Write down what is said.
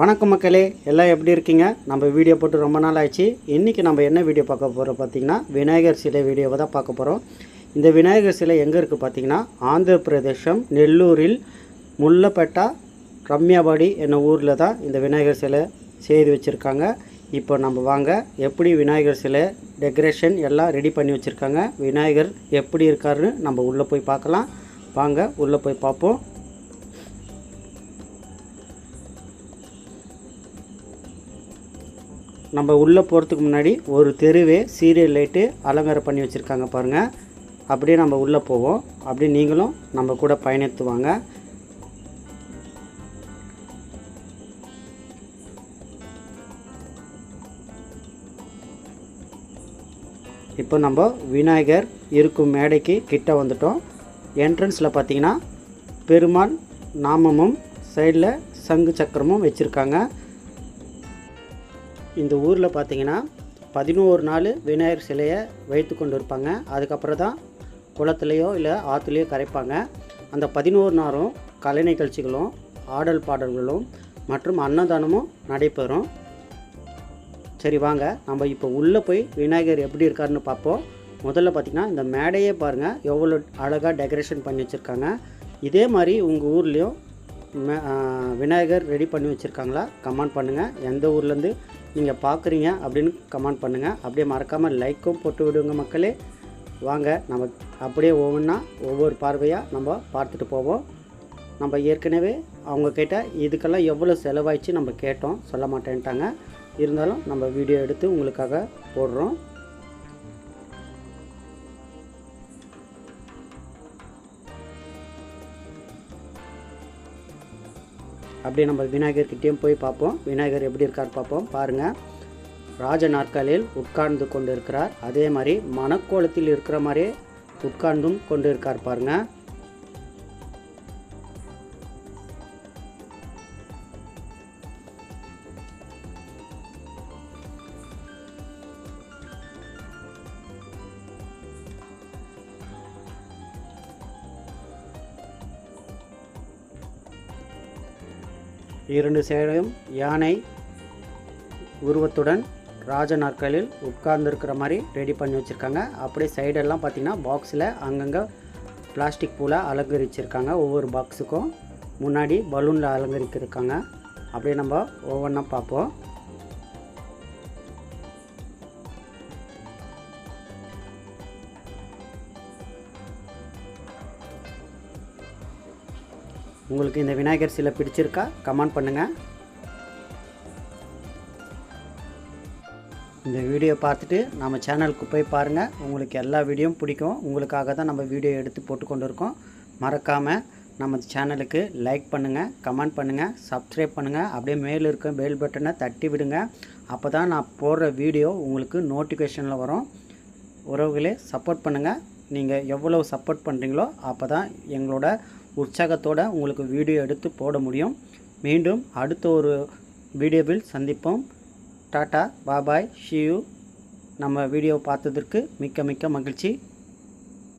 வணக்கம் மக்களே எல்லாம் எப்படி இருக்கீங்க? நம்ம வீடியோ போட்டு ரொம்ப நாள் ஆயிடுச்சு. இன்றைக்கி நம்ம என்ன வீடியோ பார்க்க போகிறோம் பார்த்தீங்கன்னா விநாயகர் சிலை வீடியோவை தான் பார்க்க போகிறோம் இந்த விநாயகர் சிலை எங்கே இருக்குது பார்த்தீங்கன்னா ஆந்திர பிரதேசம் நெல்லூரில் முல்லப்பேட்டா ரம்யாபாடி என்ன ஊரில் தான் இந்த விநாயகர் சிலை செய்து வச்சுருக்காங்க. இப்போ நம்ம வாங்க எப்படி விநாயகர் சிலை டெக்கரேஷன் எல்லாம் ரெடி பண்ணி வச்சுருக்காங்க விநாயகர் எப்படி இருக்காருன்னு நம்ம உள்ளே போய் பார்க்கலாம். வாங்க உள்ளே போய் பார்ப்போம். நம்ம உள்ளே போகிறதுக்கு முன்னாடி ஒரு தெருவே சீரியல் லைட்டு அலங்காரம் பண்ணி வச்சுருக்காங்க பாருங்கள் அப்படியே நம்ம உள்ளே போவோம். அப்படியே நீங்களும் நம்ம கூட பயணித்துவாங்க இப்போ நம்ம விநாயகர் இருக்கும் மேடைக்கு கிட்ட வந்துட்டோம். என்ட்ரன்ஸில் பார்த்திங்கன்னா பெருமாள் நாமமும் சைடில் சங்கு சக்கரமும் வச்சுருக்காங்க. இந்த ஊரில் பார்த்தீங்கன்னா பதினோரு நாள் விநாயகர் சிலையை வைத்து கொண்டு இருப்பாங்க அதுக்கப்புறம் தான் குளத்துலேயோ இல்லை ஆற்றுலையோ கரைப்பாங்க. அந்த பதினோரு நாளும் கலை நிகழ்ச்சிகளும் ஆடல் பாடல்களும் மற்றும் அன்னதானமும் நடைபெறும். சரி வாங்க. நம்ம இப்போ உள்ளே போய் விநாயகர் எப்படி இருக்காருன்னு பார்ப்போம். முதல்ல பார்த்திங்கன்னா இந்த மேடையே பாருங்கள் எவ்வளோ அழகாக டெக்கரேஷன் பண்ணி வச்சுருக்காங்க. இதே மாதிரி உங்கள் ஊர்லேயும் விநாயகர் ரெடி பண்ணி வச்சுருக்காங்களா? கமெண்ட் பண்ணுங்கள் எந்த ஊர்லேருந்து நீங்கள் பார்க்குறீங்க அப்படின்னு கமெண்ட் பண்ணுங்கள் அப்படியே மறக்காமல் லைக்கும் போட்டு விடுங்க மக்களே. வாங்க நம்ம அப்படியே ஒவ்வொன்றா ஒவ்வொரு பார்வையாக நம்ம பார்த்துட்டு போவோம். நம்ம ஏற்கனவே அவங்க கிட்ட இதுக்கெல்லாம் எவ்வளோ செலவாயிடுச்சு நம்ம கேட்டோம். சொல்ல மாட்டேன்ட்டாங்க. இருந்தாலும் நம்ம வீடியோ எடுத்து உங்களுக்காக போடுறோம். அப்படியே நம்ம விநாயகர் கிட்டேயும் போய் பார்ப்போம். விநாயகர் எப்படி இருக்கார் பார்ப்போம். பாருங்கள் ராஜ நாற்காலில் உட்கார்ந்து கொண்டு இருக்கிறார் அதே மாதிரி மணக்கோலத்தில் இருக்கிற மாதிரியே உட்கார்ந்தும் கொண்டு இருக்கார் பாருங்கள் இரண்டு சைடும் யானை உருவத்துடன் ராஜ நாட்களில் உட்கார்ந்துருக்கிற மாதிரி ரெடி பண்ணி வச்சுருக்காங்க. அப்படியே சைடெல்லாம் பார்த்திங்கன்னா பாக்ஸில் அங்கங்கே பிளாஸ்டிக் பூவில் அலங்கரிச்சிருக்காங்க. ஒவ்வொரு பாக்ஸுக்கும் முன்னாடி பலூனில் அலங்கரிக்கிருக்காங்க. அப்படியே நம்ம ஒவ்வொன்றா பார்ப்போம். உங்களுக்கு இந்த விநாயகர் சிலை பிடிச்சிருக்கா? கமெண்ட் பண்ணுங்கள் இந்த வீடியோ பார்த்துட்டு நம்ம சேனலுக்கு போய் பாருங்கள் உங்களுக்கு எல்லா வீடியோவும் பிடிக்கும். உங்களுக்காக தான் நம்ம வீடியோ எடுத்து போட்டுக்கொண்டு இருக்கோம். மறக்காமல் நம்ம சேனலுக்கு லைக் பண்ணுங்கள் கமெண்ட் பண்ணுங்கள் சப்ஸ்கிரைப் பண்ணுங்கள் அப்படியே மேலே இருக்க பெல் பட்டனை தட்டி விடுங்க. அப்போ தான் நான் போடுற வீடியோ உங்களுக்கு நோட்டிஃபிகேஷனில் வரும். உறவுகளே சப்போர்ட் பண்ணுங்கள் நீங்கள் எவ்வளோ சப்போர்ட் பண்ணுறீங்களோ அப்போ தான் எங்களோட உற்சாகத்தோடு உங்களுக்கு வீடியோ எடுத்து போட முடியும். மீண்டும் அடுத்த ஒரு வீடியோவில் சந்திப்போம். Tata bye bye see you. நம்ம வீடியோ பார்த்ததற்கு மிக்க மிக்க மகிழ்ச்சி.